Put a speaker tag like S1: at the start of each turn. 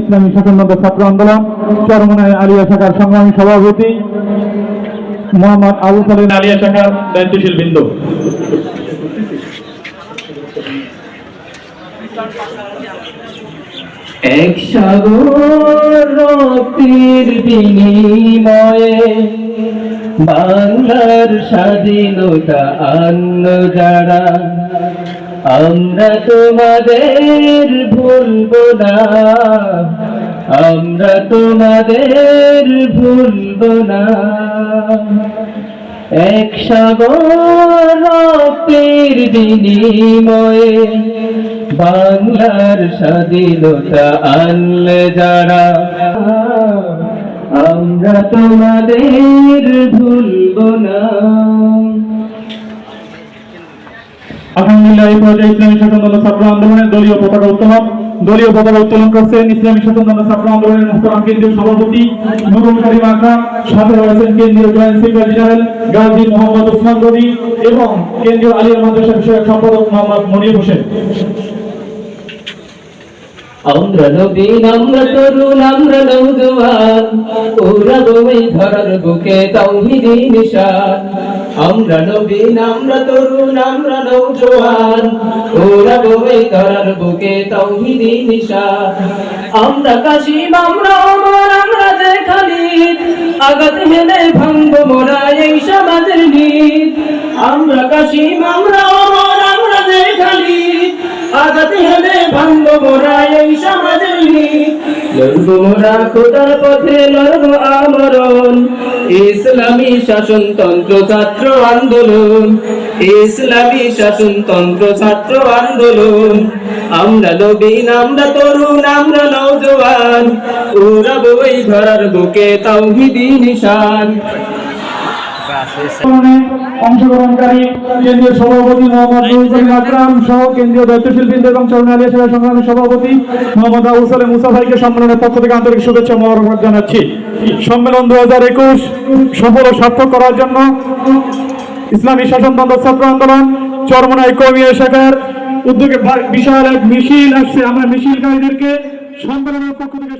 S1: ইসলামী শাসনবদ্ধ ছাত্র আন্দোলন, চরমনায় আলিয়া শাখার সংগ্রামী সভাপতি মোহাম্মদ আবু সালিম আলিয়া শাখার দায়িত্বশীল বৃন্দ।
S2: এক সাগর রক্তির বিনিময়ে বাংলার স্বাধীনতা যারা আমরা তোমাদের ভুলব না। আমরা তোমাদের ভুলব না। এক সাগর বিনিময়ে বাংলার স্বাধীনতা আনলে যারা, আমরা তোমাদের ভুলব না।
S1: আলহামদুলিল্লাহ এই পর্যায়ে ইসলামী শাসনবদ্ধ ছাত্র আন্দোলনের দলীয় পতাকা উত্তোলন, দলীয় পতাকা উত্তোলন করছেন ইসলামী শাসনবদ্ধ ছাত্র আন্দোলনের মোহতারাম কেন্দ্রীয় সভাপতি নুরুল করিম আকরাম, সাথে রয়েছেন কেন্দ্রীয় joint secretary general Gazi Mohammad Osman Gani এবং কেন্দ্রীয় আলিয়া মাদ্রাসা বিষয়ক সম্পাদক মোহাম্মদ মনির হোসেন।
S2: আমরা নবীন, আমরা তরুণ, আমরা নৌজওয়ান ওরা বই ধরার বুকে তাওহিদি নিশান। আমরা নবীন, আমরা তরুণ, আমরা নৌজওয়ান ওরা বই ধরার বুকে তাওহিদি নিশান। আমরা কাশিম, আমরা অমর, আমরা যে খালিদ। আগাত হেলে ভাঙ্গ মোরা এই সমাজের নীত আমরা কাশিম, আমরা অমর, আমরা যে খালিদ। আগাতে হেলে ভাঙ্গ মোরা এই সমাজের নীত লড়বো মোরা খোদার পথে, লড়বো আমরণ। ইসলামী শাসনতন্ত্র ছাত্র আন্দোলন, ইসলামী শাসনতন্ত্র ছাত্র আন্দোলন। আমরা নবীন, আমরা তরুণ, আমরা নৌজওয়ান ওরা বই ধরার বুকে তাও নিশান।
S1: অংশগ্রহণকারী কেন্দ্রীয় সভাপতি মোহাম্মদ নুরুল আকরাম সহ কেন্দ্রীয় দায়িত্বশীল এবং চরণ আলিয়া সংগ্রামী সভাপতি মোহাম্মদ আবু সালেম মুসা ভাইকে সম্মেলনের পক্ষ থেকে আন্তরিক শুভেচ্ছা মোবারকবাদ জানাচ্ছি। সম্মেলন দু হাজার একুশ সফল ও সার্থক করার জন্য ইসলামী শাসনতন্ত্র ছাত্র আন্দোলন চরমনাই কৌমিয়া শাখার উদ্যোগে বিশাল এক মিছিল আসছে। আমরা মিছিলকারীদেরকে সম্মেলনের পক্ষ থেকে